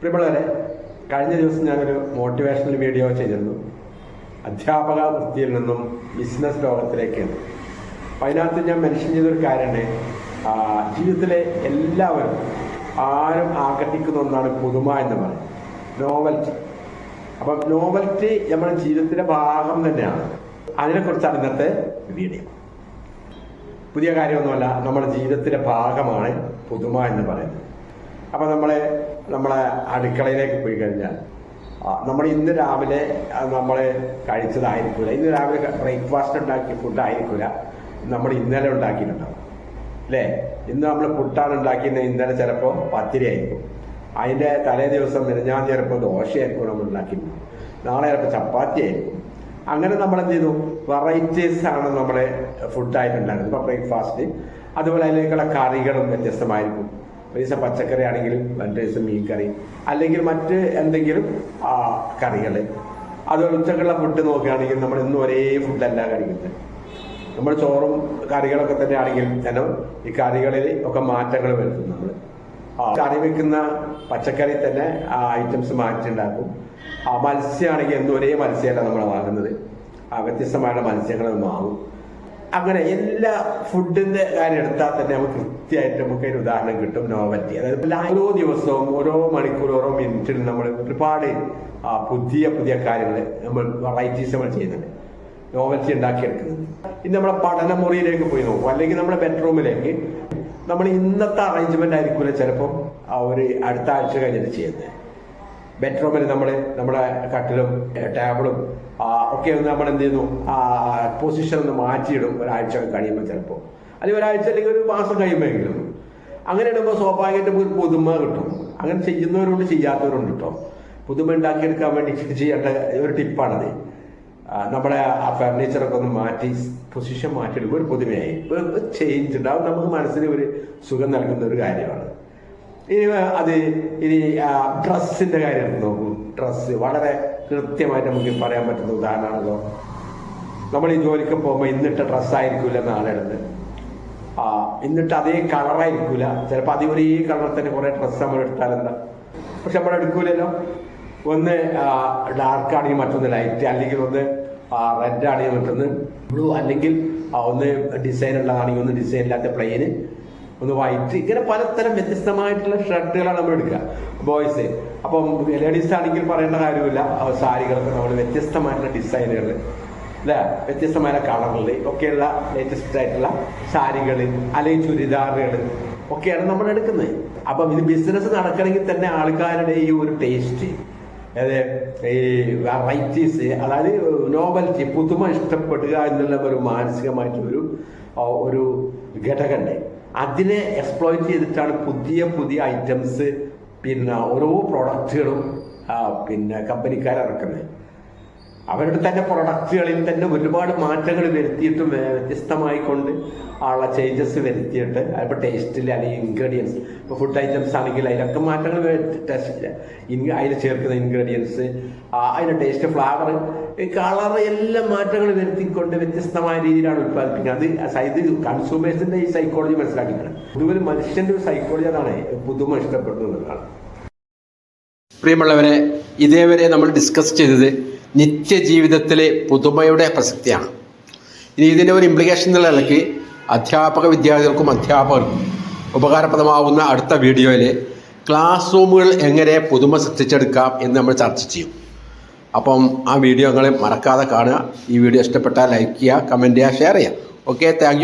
പ്രിയമുള്ളവരെ കഴിഞ്ഞ ദിവസം ഞാനൊരു മോട്ടിവേഷണൽ വീഡിയോ ചെയ്തിരുന്നു. അധ്യാപക വൃത്തിയിൽ നിന്നും ബിസിനസ് ലോകത്തിലേക്ക് അപ്പം അതിനകത്ത് ഞാൻ മെൻഷൻ ചെയ്തൊരു കാര്യമാണ് ജീവിതത്തിലെ എല്ലാവരും ആരും ആകർഷിക്കുന്ന ഒന്നാണ് പുതുമ എന്ന് പറയും നോവൽറ്റി അപ്പം നോവൽറ്റി നമ്മുടെ ജീവിതത്തിന്റെ ഭാഗം തന്നെയാണ്. അതിനെക്കുറിച്ചാണ് ഇന്നത്തെ വീഡിയോ പുതിയ കാര്യമൊന്നുമല്ല നമ്മുടെ ജീവിതത്തിന്റെ ഭാഗമാണ് പുതുമ എന്ന് പറയുന്നത്. അപ്പോൾ നമ്മളെ നമ്മളെ അടുക്കളയിലേക്ക് പോയി കഴിഞ്ഞാൽ നമ്മൾ ഇന്ന് രാവിലെ നമ്മൾ കഴിച്ചതായിരിക്കില്ല ഇന്ന് രാവിലെ ബ്രേക്ക്ഫാസ്റ്റ് ഉണ്ടാക്കിയ ഫുഡ് ആയിരിക്കില്ല നമ്മൾ ഇന്നലെ ഉണ്ടാക്കിയിട്ടുണ്ടാവും. അല്ലേ? ഇന്ന് നമ്മൾ പുട്ടാണ് ഉണ്ടാക്കിയത് ഇന്നലെ ചിലപ്പോൾ പത്തിരി ആയിരിക്കും. അതിന്റെ തലേ ദിവസം മിനിഞ്ഞാൻ ചിലപ്പോൾ ദോശയായിരിക്കും നമ്മൾ ഉണ്ടാക്കിയിട്ടുണ്ടാവും നാളെ ചിലപ്പോൾ ചപ്പാത്തി ആയിരിക്കും. അങ്ങനെ നമ്മൾ എന്ത് ചെയ്തു? വെറൈറ്റീസ് ആണ് നമ്മുടെ ഫുഡായിട്ടുണ്ടായിരുന്നത് ഇപ്പോൾ ബ്രേക്ക്ഫാസ്റ്റ് അതുപോലെ അതിലേക്കുള്ള കറികളും വ്യത്യസ്തമായിരിക്കും. ദിവസം പച്ചക്കറി ആണെങ്കിലും രണ്ട് ദിവസം മീൻ കറി അല്ലെങ്കിൽ മറ്റ് എന്തെങ്കിലും കറികൾ. അതുപോലെ ഉച്ചക്കുള്ള ഫുഡ് നോക്കുകയാണെങ്കിൽ നമ്മൾ ഇന്നും ഒരേ ഫുഡല്ല കഴിക്കുന്നത്. നമ്മൾ ചോറും കറികളൊക്കെ തന്നെ ആണെങ്കിൽ തന്നെ ഈ കറികളിൽ ഒക്കെ മാറ്റങ്ങൾ വരുത്തും നമ്മൾ കറി വെക്കുന്ന പച്ചക്കറി തന്നെ ആ ഐറ്റംസ് മാറ്റിണ്ടാക്കും. ആ മത്സ്യമാണെങ്കിൽ എന്നും ഒരേ മത്സ്യമല്ല നമ്മൾ വാങ്ങുന്നത്. വ്യത്യസ്തമായ മത്സ്യങ്ങൾ മാറും അങ്ങനെ എല്ലാ ഫുഡിന്റെ കാര്യം എടുത്താൽ തന്നെ നമുക്ക് കൃത്യമായിട്ട് നമുക്ക് അതിന് ഉദാഹരണം കിട്ടും നോവറ്റി അതായത് ഓരോ ദിവസവും ഓരോ മണിക്കൂർ ഓരോ മിനിറ്റിലും നമ്മൾ ഒരുപാട് പുതിയ പുതിയ കാര്യങ്ങൾ നമ്മൾ വെറൈറ്റീസ് നമ്മൾ ചെയ്യുന്നുണ്ട്. നോവൽറ്റി ഉണ്ടാക്കിയെടുക്കുന്നത്. ഇനി നമ്മളെ പഠനമുറിയിലേക്ക് പോയി നോക്കും. അല്ലെങ്കിൽ നമ്മുടെ ബെഡ്റൂമിലേക്ക് നമ്മൾ ഇന്നത്തെ അറേഞ്ച്മെന്റ് ആയിരിക്കില്ല ചിലപ്പോൾ ആ ഒരു അടുത്ത ആഴ്ച കഴിഞ്ഞിട്ട് ചെയ്യുന്നത്. ബെഡ്റൂമിൽ നമ്മൾ നമ്മുടെ കട്ടിലും ടേബിളും ഒക്കെ ഒന്ന് നമ്മൾ എന്ത് ചെയ്യുന്നു? പൊസിഷൻ ഒന്ന് മാറ്റിയിടും. ഒരാഴ്ച കഴിയുമ്പോൾ ചിലപ്പോൾ അല്ലെങ്കിൽ ഒരാഴ്ച അല്ലെങ്കിൽ ഒരു മാസം കഴിയുമ്പോഴെങ്കിലും. അങ്ങനെ ഇടുമ്പോൾ സ്വാഭാവികമായിട്ടും ഒരു പുതുമ കിട്ടും. അങ്ങനെ ചെയ്യുന്നവരുണ്ട് ചെയ്യാത്തവരുണ്ട് കേട്ടോ പുതുമ ഉണ്ടാക്കിയെടുക്കാൻ വേണ്ടി ചെയ്യേണ്ട ഒരു ടിപ്പാണത്. നമ്മുടെ ആ ഫർണിച്ചറൊക്കെ ഒന്ന് മാറ്റി പൊസിഷൻ മാറ്റിയെടുക്കും. ഒരു പുതുമയായി. ഒരു ചേഞ്ച് ഉണ്ടാവും നമുക്ക് മനസ്സിന് ഒരു സുഖം നൽകുന്ന ഒരു കാര്യമാണ്. ഇനി അത് ഇനി ഡ്രസ്സിന്റെ കാര്യം എടുത്ത് നോക്കൂ. ഡ്രസ്സ് വളരെ കൃത്യമായിട്ട് നമുക്ക് പറയാൻ പറ്റുന്ന ഉദാഹരണമാണല്ലോ. നമ്മൾ ഈ ജോലിക്ക് പോകുമ്പോൾ ഇന്നിട്ട ഡ്രസ്സായിരിക്കില്ല നാളെ ഇടുന്നത് ആ ഇന്നിട്ട് അതേ കളറായിരിക്കില്ല ചിലപ്പോൾ അതേ ഒരേ കളറിൽ തന്നെ കുറേ ഡ്രസ്സ് നമ്മൾ എടുത്താലെന്താ പക്ഷെ നമ്മൾ എടുക്കൂലല്ലോ. ഒന്ന് ഡാർക്ക് ആണെങ്കിൽ മറ്റൊന്ന് ലൈറ്റ് അല്ലെങ്കിൽ ഒന്ന് റെഡ് ആണെങ്കിൽ മറ്റൊന്ന് ബ്ലൂ അല്ലെങ്കിൽ ഒന്ന് ഡിസൈൻ ഉള്ളതാണെങ്കിൽ ഒന്ന് ഡിസൈൻ ഇല്ലാത്ത പ്ലെയിന്. ഒന്ന് വൈറ്റ്. ഇങ്ങനെ പലതരം വ്യത്യസ്തമായിട്ടുള്ള ഷർട്ടുകളാണ് നമ്മൾ എടുക്കുക. ബോയ്സ് അപ്പം ലേഡീസ് ആണെങ്കിൽ പറയേണ്ട കാര്യമില്ല. സാരികളൊക്കെ നമ്മൾ വ്യത്യസ്തമായിട്ടുള്ള ഡിസൈനുകൾ അല്ലേ? വ്യത്യസ്തമായ കളറുകൾ ഒക്കെയുള്ള ലേറ്റസ്റ്റ് ആയിട്ടുള്ള സാരികൾ അല്ലെങ്കിൽ ചുരിദാറുകൾ ഒക്കെയാണ് നമ്മൾ എടുക്കുന്നത്. അപ്പം ഇത് ബിസിനസ് നടക്കണമെങ്കിൽ തന്നെ ആൾക്കാരുടെ ഈ ഒരു ടേസ്റ്റ് അതെ ഈ വെറൈറ്റീസ് അതായത് നോവൽറ്റി പുതുമ ഇഷ്ടപ്പെടുക എന്നുള്ള ഒരു മാനസികമായിട്ടുള്ള ഒരു ഘടകമുണ്ട്. അതിനെ എക്സ്പ്ലോയിറ്റ് ചെയ്തിട്ടാണ് പുതിയ പുതിയ ഐറ്റംസ് പിന്നെ ഓരോ പ്രോഡക്റ്റുകളും പിന്നെ കമ്പനിക്കാർ ഇറക്കുന്നത്. അവരുടെ തന്നെ പ്രൊഡക്റ്റുകളിൽ തന്നെ ഒരുപാട് മാറ്റങ്ങൾ വരുത്തിയിട്ടും വ്യത്യസ്തമായിക്കൊണ്ട് വ്യത്യസ്തമായി കൊണ്ട് ഉള്ള ചേഞ്ചസ് വരുത്തിയിട്ട് അതിപ്പോൾ ടേസ്റ്റിൽ അല്ലെങ്കിൽ ഇൻഗ്രീഡിയൻസ് ഇപ്പോൾ ഫുഡ് ഐറ്റംസ് ആണെങ്കിൽ അതിലൊക്കെ മാറ്റങ്ങൾ ടെസ്റ്റ് അതിൽ ചേർക്കുന്ന ഇൻഗ്രീഡിയൻസ് അതിന്റെ ടേസ്റ്റ് ഫ്ലേവർ കളർ എല്ലാം മാറ്റങ്ങൾ വരുത്തിക്കൊണ്ട് വ്യത്യസ്തമായ രീതിയിലാണ് ഉത്പാദിപ്പിക്കുന്നത് അത് ഇത് കൺസ്യൂമേഴ്സിന്റെ ഈ സൈക്കോളജി മനസ്സിലാക്കിയിട്ടുണ്ട്. ഇതുപോലെ മനുഷ്യന്റെ ഒരു സൈക്കോളജി അതാണ് പുതുമ ഇഷ്ടപ്പെടുന്നതാണ് പ്രിയമുള്ളവരെ ഇതേവരെ നമ്മൾ ഡിസ്കസ് ചെയ്തത് നിത്യജീവിതത്തിലെ പുതുമയുടെ പ്രസക്തിയാണ്. ഇനി ഇതിന്റെ ഒരു ഇംപ്ലിക്കേഷൻ എന്നുള്ള നിലയ്ക്ക് അധ്യാപക വിദ്യാർത്ഥികൾക്കും അധ്യാപകർക്കും ഉപകാരപ്രദമാവുന്ന അടുത്ത വീഡിയോയിൽ ക്ലാസ് റൂമുകൾ എങ്ങനെ പുതുമ സൃഷ്ടിച്ചെടുക്കാം എന്ന് നമ്മൾ ചർച്ച ചെയ്യും. അപ്പം ആ വീഡിയോകളെ മറക്കാതെ കാണുക. ഈ വീഡിയോ ഇഷ്ടപ്പെട്ടാൽ ലൈക്ക് ചെയ്യുക കമന്റ് ചെയ്യുക ഷെയർ ചെയ്യുക. Okay thank